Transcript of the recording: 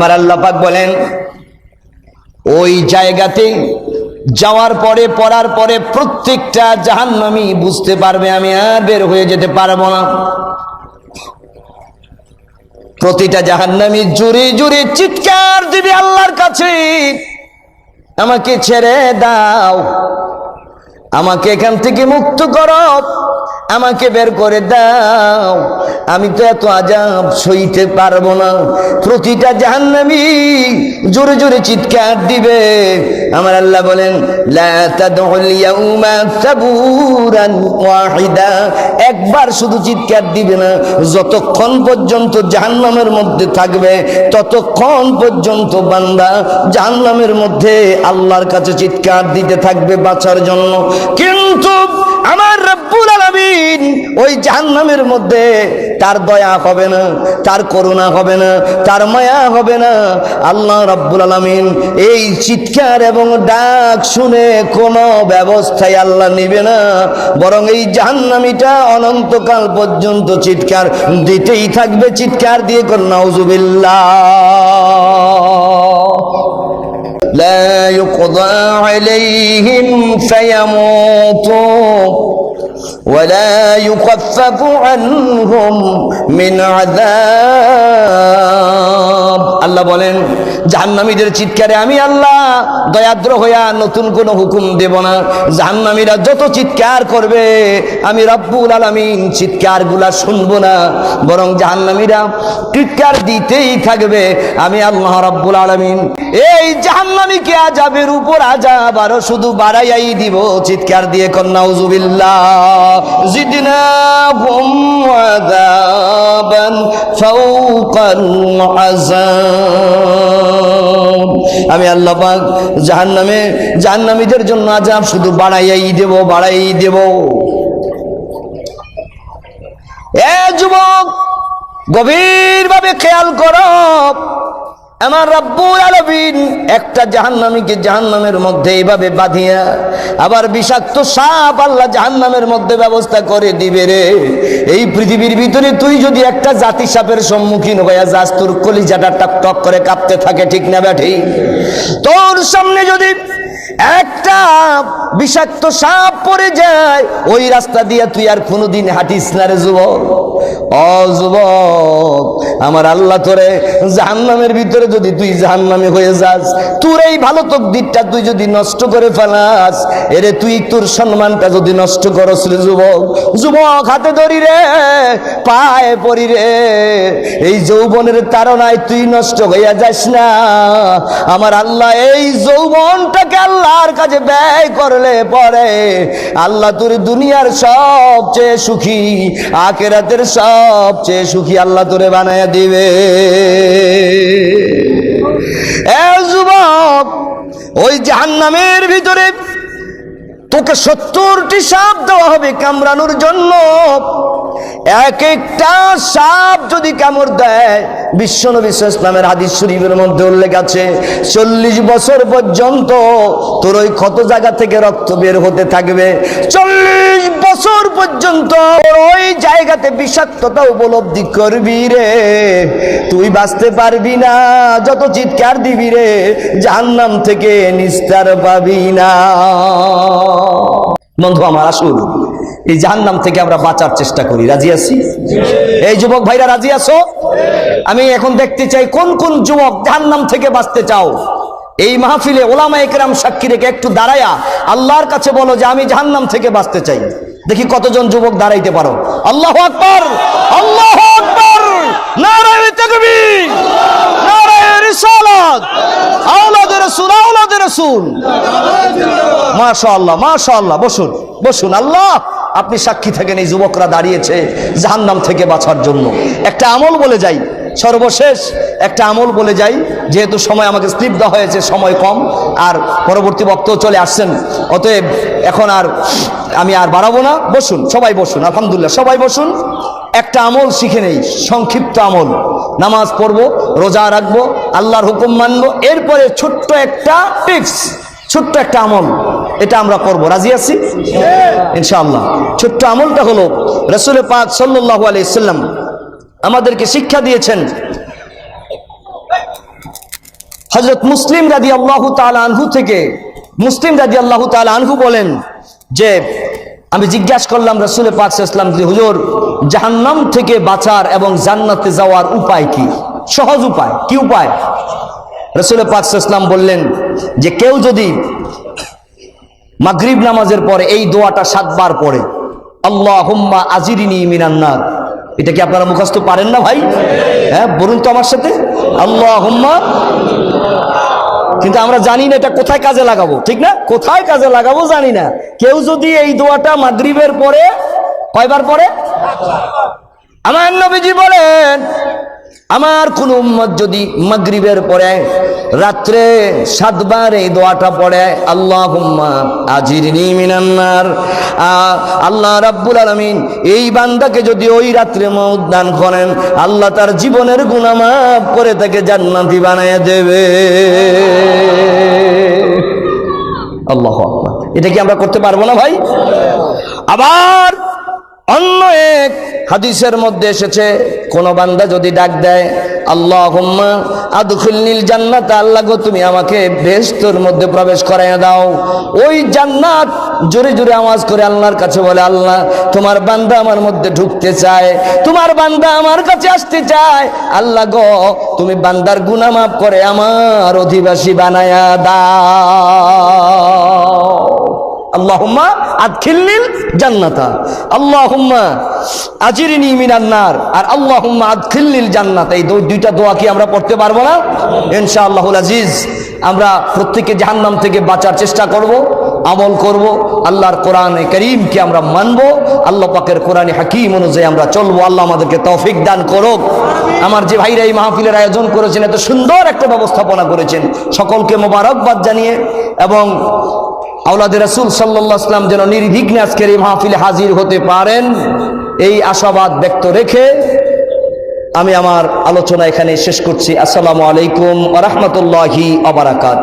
আমার আল্লাহ পাক বলেন, ওই জায়গাতে যাওয়ার পরে, পড়ার পরে প্রত্যেকটা জাহান্নামী বুঝতে পারবে, আমি আর বের হয়ে যেতে পারব না। প্রতিটা জাহান্নামী জুড়ে জুড়ে চিৎকার দিবে আল্লাহর কাছে, আমাকে ছেড়ে দাও, আমাকে এখান থেকে মুক্ত করো। আমাকে বের করে দাও। আমি তো এত আজাব সইতে পারব না। প্রতিটা জাহান্নামী জোরে জোরে চিৎকার দিবে। আমার আল্লাহ বলেন একবার শুধু চিৎকার দিবে না, যতক্ষণ পর্যন্ত জাহান্নামের মধ্যে থাকবে, ততক্ষণ পর্যন্ত বান্দা জাহান্নামের মধ্যে আল্লাহর কাছে চিৎকার দিতে থাকবে বাঁচার জন্য। কিন্তু আমার রব্বুল আলামিন ওই জাহান্নামের মধ্যে তার দয়া হবে না, তার করুণা হবে না, তার মায়া হবে না। আল্লাহ রব্বুল আলামিন এই চিৎকার এবং ডাক শুনে কোনো ব্যবস্থায় আল্লাহ নিবে না। বরং এই জাহান্নামীটা অনন্তকাল পর্যন্ত চিৎকার দিতেই থাকবে, চিৎকার দিয়ে কর, নাউজুবিল্লাহ। لا يقضى عليهم فيموتوا ولا يخفف عنهم من عذاب. আল্লাহ বলেন, জাহান্নামীদের চিৎকারে আমি আল্লাহ দয়াদ্র হইয়া নতুন কোনো হুকুম দেব না। জাহান্নামীরা যত চিৎকার করবে, আমি রব্বুল আলামিন চিৎকারগুলা শুনব না। বরং জাহান্নামীরা চিৎকার দিতেই থাকবে, আমি আল্লাহ রব্বুল আলামিন। এই জাহান্নামীকে আজাবের উপর আজাব আরও শুধু বাড়াইয়াই দিব, চিৎকার দিয়ে কন্যা উজুবিল্লাহ জিদনা ফাওকাল আযাব। আমি আল্লাহ পাক জাহান জাহান্নামে জাহান্নামীদের জন্য আজাব শুধু বাড়াইয়াই দেব বাড়াই দেব। এ যুবক, গভীরভাবে খেয়াল করো। আমার রব্বুল আলমিন একটা জাহান্নামীকে জাহান্নামের মধ্যে এইভাবে বাঁধিয়া আবার বিষাক্ত সাপ আল্লাহ জাহান্নামের মধ্যে ব্যবস্থা করে দিবে রে। এই পৃথিবীর ভিতরে তুই যদি একটা জাতি সাপের সম্মুখীন হইয়া যাস, তোর কলিজাটা টক টক করে কাঁপতে থাকে, ঠিক না ব্যাঠি তোর সামনে যদি একটা বিষাক্ত সাপ পড়ে যায়, ওই রাস্তা দিয়ে তুই আর কোনোদিন হাঁটিস না রে যুবক। ও যুবক, আমার আল্লাহ তোরে জাহান্নামের ভিতরে যদি তুই জাহান্নামে হয়ে যাস, তোর এই ভালো তকদিরটা তুই যদি নষ্ট করে ফেলাস, এরে তুই তোর সম্মানটা যদি নষ্ট করস রে যুবক। যুবক হাতে ধরি রে, পায়ে পড়ি রে। এই যৌবনের তারনায় তুই নষ্ট হইয়া যাস না। আমার আল্লাহ এই যৌবনটাকে আল্লাহর কাছে ব্যয় করলে পরে আল্লাহ তোর দুনিয়ার সবচেয়ে সুখী আকেরাতের সবচেয়ে সুখী আল্লাহ তোরে বানায়া দিবে। যুবক, ওই জাহান্নামের ভিতরে তোকে সত্তরটি সাপ দেওয়া হবে কামড়ানোর জন্য। এক একটা সাপ যদি কামড় দেয় বিশ্ব নবী ইসলামের হাদিস শরীফের মধ্যে উল্লেখ আছে, চল্লিশ বছর পর্যন্ত তোর ওই ক্ষত জায়গা থেকে রক্ত বের হতে থাকবে। চল্লিশ বছর পর্যন্ত ওই জায়গাতে বিষাক্ততা উপলব্ধি করবি রে। তুই বাঁচতে পারবি না, যত চিৎকার দিবি রে, জাহান্নাম থেকে নিস্তার পাবি না। বন্ধু, আমার আসুন এই জাহান্নাম থেকে আমরা বাঁচার চেষ্টা করি। রাজি আছি? এই যুবক ভাইরা, রাজি আছো? আমি এখন দেখতে চাই, কোন কোন যুবক জাহান্নাম থেকে বাঁচতে চাও? এই মাহফিলে ওলামা একরাম সাক্ষী রেখে একটু দাঁড়ায়া আল্লাহর কাছে বলো যে, আমি জাহান্নাম থেকে বাঁচতে চাই। দেখি কতজন যুবক দাঁড়াইতে পারো। আল্লাহ আকবর! আল্লাহ আকবর! নারায়ণ নারায়ণ রিসালাত! আওলাদ রাসূল আওলাদ রাসূল! মাশাআল্লাহ মাশাআল্লাহ, বসুন বসুন। আল্লাহ! আপনি সাক্ষী থাকেন এই যুবকরা দাঁড়িয়েছে জাহান্নাম থেকে বাঁচার জন্য। একটা আমল বলে যাই, সর্বশেষ একটা আমল বলে যাই, যেহেতু সময় আমাকে স্লিপ দেওয়া হয়েছে, সময় কম, আর পরবর্তী বক্তব্য চলে আসছেন, অতএব এখন আর আমি আর বাড়াবো না। বসুন, সবাই বসুন, আলহামদুলিল্লাহ, সবাই বসুন। একটা আমল শিখে নেই, সংক্ষিপ্ত আমল। নামাজ পড়ব, রোজা রাখব, আল্লাহর হুকুম মানবো, এরপরে ছোট্ট একটা টিপস ছোট্ট একটা আমল। এটা আমরা করব। রাজি আছি? ইনশাআল্লাহ। ছোট্ট আমলটা হলো রসুল পাক সাল্লাহ আলাইসাল্লাম আমাদেরকে শিক্ষা দিয়েছেন। হজরত মুসলিম রাজি আল্লাহ আনহু থেকে, মুসলিম রাজি আল্লাহ আনহু বলেন যে, আমি জিজ্ঞাসা করলাম রসুল পাক ইসলাম হুজুর, জাহান্নাম থেকে বাঁচার এবং জান্নাতে যাওয়ার উপায় কি? সহজ উপায়, কি উপায়? রসুল পাক ইসলাম বললেন যে, কেউ যদি মাগরিব নামাজের পরে এই দোয়াটা সাতবার পড়ে। আল্লাহ হুম্মা আজিরিনি মিনান্নার এটা কি আপনারা মুখস্থ পারেন না ভাই? হ্যাঁ বলুন তো আমার সাথে। আল্লাহ হুম্মা কিন্তু আমরা জানি না এটা কোথায় কাজে লাগাবো, ঠিক না? কোথায় কাজে লাগাবো জানি না। কেউ যদি এই দোয়াটা মাগরিবের পরে, কয়বার পরে আমার নবীজি বলেন আমার কোন উম্মত যদি মাগরিবের পরে রাত্রে সাতবার এই দোয়াটা পড়ে আল্লাহ আজিরনি মিনান্নার। আল্লাহ রাব্বুল আলামিন এই বান্দাকে যদি ওই রাত্রে মৌত করেন, আল্লাহ তার জীবনের মাফ করে তাকে জান্নাতি বানায় দেবে। আল্লাহ এটা কি আমরা করতে পারব না ভাই? আবার অন্য এক হাদিসের মধ্যে এসেছে, কোন বান্দা যদি ডাক দেয় আল্লাহ আদখুলনিল জান্নাত, আল্লাহ গো, তুমি আমাকে বেহেশতের মধ্যে প্রবেশ করাইয়া দাও। ওই জান্নাত জোরে জোরে আওয়াজ করে আল্লাহর কাছে বলে, আল্লাহ, তোমার বান্দা আমার মধ্যে ঢুকতে চায়, তোমার বান্দা আমার কাছে আসতে চায়। আল্লাহ গো, তুমি বান্দার গুনাহ মাফ করে আমার অধিবাসী বানায়া দাও। আল্লাহুম্মা আদখিলনিল জান্নাতা। আল্লাহুম্মা আজিরনি মিনান নার। আর আল্লাহুম্মা আদখিলনিল জান্নাত। এই দুইটা দোয়া কি আমরা পড়তে পারব না? ইনশাআল্লাহুল আজিজ, আমরা প্রত্যেকে জাহান্নাম থেকে বাঁচার চেষ্টা করব, আমল করব। আল্লাহর কোরআনে করিমকে আমরা মানবো। আল্লাহ পাকের কোরআনে হাকিম অনুযায়ী আমরা চলবো। আল্লাহ আমাদেরকে তৌফিক দান করুক। আমার যে ভাইরা এই মাহফিলের আয়োজন করেছেন, এত সুন্দর একটা ব্যবস্থাপনা করেছেন। সকলকে মোবারকবাদ জানিয়ে এবং আওলাদ রসুল সাল্লাম যেন নির্বিঘ্নে আজকের এই মাহফিলে হাজির হতে পারেন, এই আশাবাদ ব্যক্ত রেখে আমি আমার আলোচনা এখানে শেষ করছি। আসসালামু আলাইকুম রহমতুল্লাহি আবরাকাত